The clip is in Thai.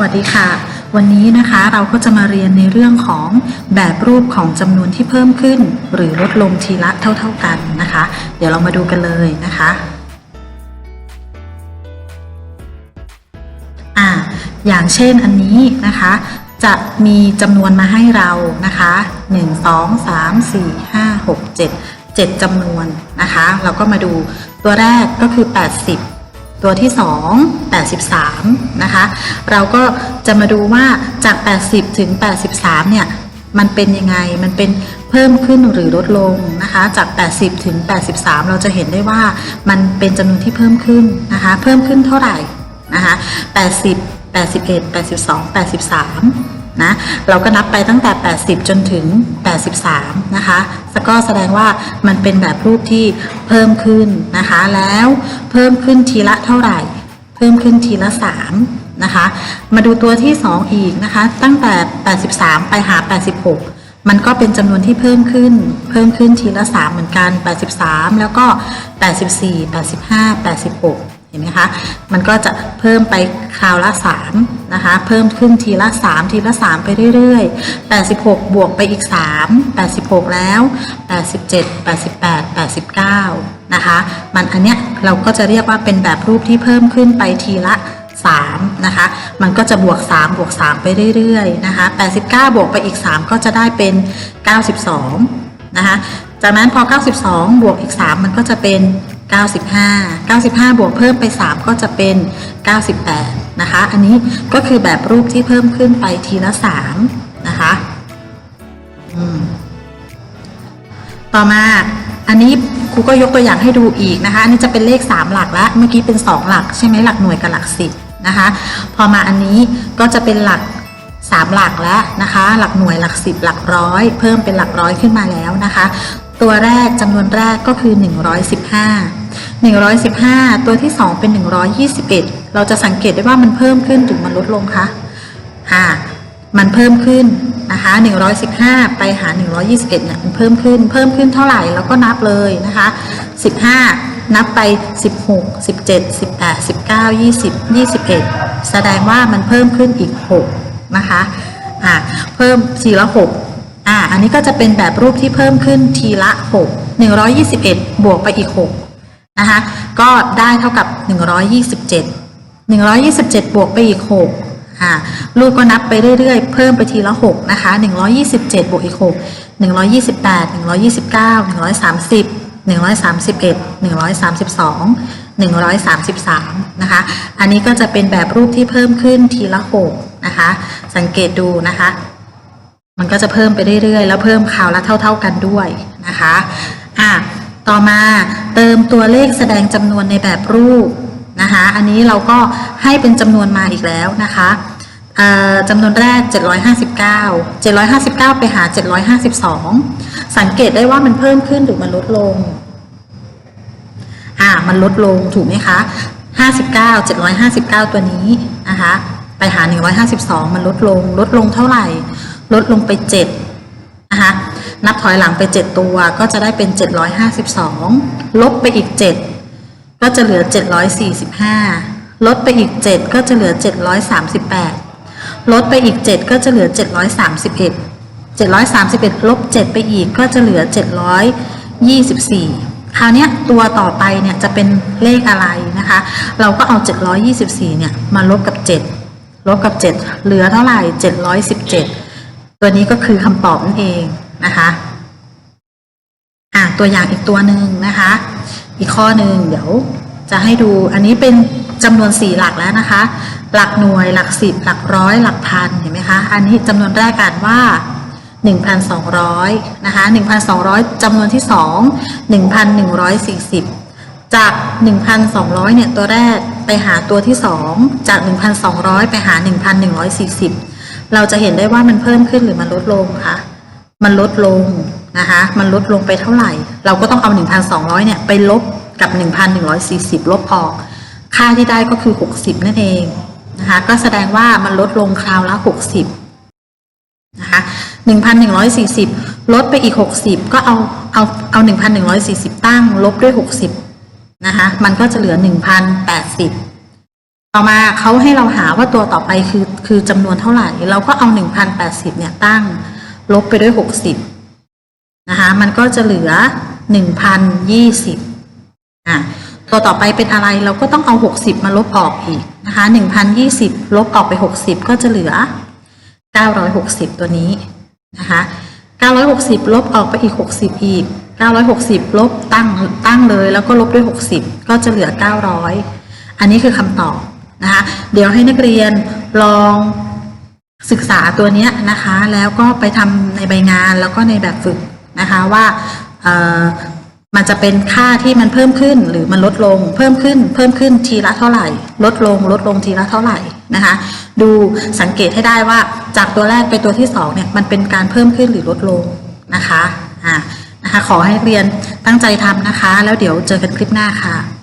วัสดีค่ะ วันนี้นะคะเราก็จะมาเรียนในเรื่องของแบบรูปของจำนวนที่เพิ่มขึ้น หรือลดลงทีละเท่า ๆกันนะคะ เดี๋ยวเรามาดูกันเลยนะคะอ่าอย่างเช่นอันนี้นะคะ จะมีจำนวนมาให้เรานะคะ 1 2 3 4 5 6 7 7จำนวนนะคะ เราก็มาดูตัวแรกก็คือ 80 ตัวที่ 2 83 นะคะ เราก็จะมาดูว่าจาก 80 ถึง 83 เนี่ย มันเป็นยังไง มันเป็นเพิ่มขึ้นหรือลดลงนะคะ จาก 80 ถึง 83 เราจะเห็นได้ว่ามันเป็นจำนวนที่เพิ่มขึ้นนะคะ เพิ่มขึ้นเท่าไหร่นะคะ 80 81 82 83 นะเราก็นับไปตั้งแต่ 80 จนถึง 83 นะคะก็แสดงว่ามันเป็นแบบรูปที่เพิ่มขึ้นนะคะ แล้วเพิ่มขึ้นทีละเท่าไหร่ เพิ่มขึ้นทีละ3นะคะ มาดูตัวที่ 2 อีกนะคะ ตั้งแต่ 83 ไปหา 86มันก็เป็นจำนวนที่เพิ่มขึ้น เพิ่มขึ้นทีละ 3 เหมือนกัน 83 แล้วก็ 84 85 86 ห็นไหมคะมันก็จะเพิ่มไปคราวละ3นะคะเพิ่มขึ้นทีละ 3 ทีละ 3 ไปเรื่อยๆ 86 บวกไปอีก 3 86 แล้ว 87 88 89 นะคะมันอันเนี้ยเราก็จะเรียกว่าเป็นแบบรูปที่เพิ่มขึ้นไปทีละ3นะคะ มันก็จะบวก 3 บวก 3 ไปเรื่อยๆ นะคะ 89 บวกไปอีก 3 ก็จะได้เป็น 92 นะคะ จากนั้นพอ 92 บวกอีก 3 มันก็จะเป็น 95 95 บวกเพิ่มไป 3 ก็จะเป็น 98 นะคะ อันนี้ก็คือแบบรูปที่เพิ่มขึ้นไปทีละ 3 นะคะต่อมาอันนี้ครูก็ยกตัวอย่างให้ดูอีกนะคะ อันนี้จะเป็นเลข 3 หลักแล้วเมื่อกี้เป็น 2 หลัก ใช่ไหมหลักหน่วยกับหลักสิบนะคะ พอมาอันนี้ก็จะเป็นหลัก3หลักแล้วนะคะ หลักหน่วยหลักสิบหลักร้อย เพิ่มเป็นหลักร้อยขึ้นมาแล้วนะคะ ตัวแรกจำนวนแรกก็คือ 115 115 ตัวที่ 2 เป็น 121 เราจะสังเกตได้ว่ามันเพิ่มขึ้นหรือมันลดลงคะอ่ามันเพิ่มขึ้นนะคะ115 ไปหา 121เนี่ยมันเพิ่มขึ้น เพิ่มขึ้นเท่าไหร่เราก็นับเลยนะคะ 15 นับไป 16 17 18 19 20 21 แสดงว่ามันเพิ่มขึ้นอีก 6 นะคะอ่าเพิ่มทีละ6 อันนี้ก็จะเป็นแบบรูปที่เพิ่มขึ้นทีละ 6 121 บวกไปอีก 6 นะคะ ก็ได้เท่ากับ 127 127 บวกไปอีก 6 อ่า ลูกก็นับไปเรื่อยๆ เพิ่มไปทีละ 6 นะคะ 127 บวกอีก 6 128 129 130 131 132 133 นะคะ อันนี้ก็จะเป็นแบบรูปที่เพิ่มขึ้นทีละ 6 นะคะ สังเกตดูนะคะ มันก็จะเพิ่มไปเรื่อยๆ แล้วเพิ่มคราวละเท่า ๆกันด้วยนะคะอะต่อมาเติมตัวเลขแสดงจำนวนในแบบรูปนะคะ อันนี้เราก็ให้เป็นจำนวนมาอีกแล้วนะคะเอ่อจำนวนแรก 759 759 ไปหา 752 สังเกตได้ว่ามันเพิ่มขึ้นหรือมันลดลง อ่า มันลดลงถูกไหมคะ 59 759 ตัวนี้นะคะ ไปหา 152 มันลดลง ลดลงเท่าไหร่ ลดลงไป7นะคะนับถอยหลังไป 7 ตัวก็จะได้เป็น 752 ลบไปอีก 7 ก็จะเหลือ 745 ลดไปอีก 7 ก็จะเหลือ 738 ลดไปอีก 7 ก็จะเหลือ 731 731ลบ7ไปอีกก็จะเหลือ 724 คราวนี้ตัวต่อไปเนี่ยจะเป็นเลขอะไรนะคะ เราก็เอา 724 เนี่ยมาลบกับ 7 ลบกับ 7 เหลือเท่าไหร่ 717 ตัวนี้ก็คือคำตอบนั่นเองนะคะอะตัวอย่างอีกตัวหนึ่งนะคะ อีกข้อหนึ่งเดี๋ยวจะให้ดูอันนี้เป็นจำนวนสี่หลักแล้วนะคะ หลักหน่วยหลักสิบหลักร้อย หลักพันเห็นไหมคะอันนี้จำนวนแรกอ่านว่า 1,200นะคะ1,200จำนวนที่สอง1,140 จาก 1,200เนี่ยตัวแรกไปหาตัวที่สองจาก 1,200 ไปหา 1,140 เราจะเห็นได้ว่ามันเพิ่มขึ้นหรือมันลดลงคะมันลดลงนะคะมันลดลงไปเท่าไหร่ เราก็ต้องเอา 1,200เนี่ยไปลบกับ 1,140 ลบออก ค่าที่ได้ก็คือ 60 นั่นเองนะคะก็แสดงว่ามันลดลงคราวละ 60นะคะ1,140 ลดไปอีก 60 ก็เอาเอาเอา 1,140 ตั้งลบด้วย 60นะคะมันก็จะเหลือ 1,080 ต่อมาเขาให้เราหาว่าตัวต่อไปคือคือจำนวนเท่าไหร่ เราก็เอา 1,080 เนี่ยตั้งลบไปด้วย 60 นะคะ มันก็จะเหลือ 1,020 อะ ตัวต่อไปเป็นอะไรเราก็ต้องเอา 60 มาลบออกอีกนะคะ 1,020 ลบออกไป 60 ก็จะเหลือ 960 ตัวนี้นะคะ960 ลบออกไปอีก 60 อีก 960 ลบตั้งตั้งเลยแล้วก็ลบด้วย 60 ก็จะเหลือ 900 อันนี้คือคำตอบ นะคะเดี๋ยวให้นักเรียนลองศึกษาตัวเนี้ยนะคะ แล้วก็ไปทำในใบงานแล้วก็ในแบบฝึกนะคะว่ามันจะเป็นค่าที่มันเพิ่มขึ้นหรือมันลดลง เพิ่มขึ้น เพิ่มขึ้นทีละเท่าไหร่ ลดลง ลดลงทีละเท่าไหร่นะคะ ดูสังเกตให้ได้ว่าจากตัวแรกไปตัวที่สองเนี่ยมันเป็นการเพิ่มขึ้นหรือลดลงนะคะอ่านะคะ ขอให้เรียนตั้งใจทำนะคะ แล้วเดี๋ยวเจอกันคลิปหน้าค่ะ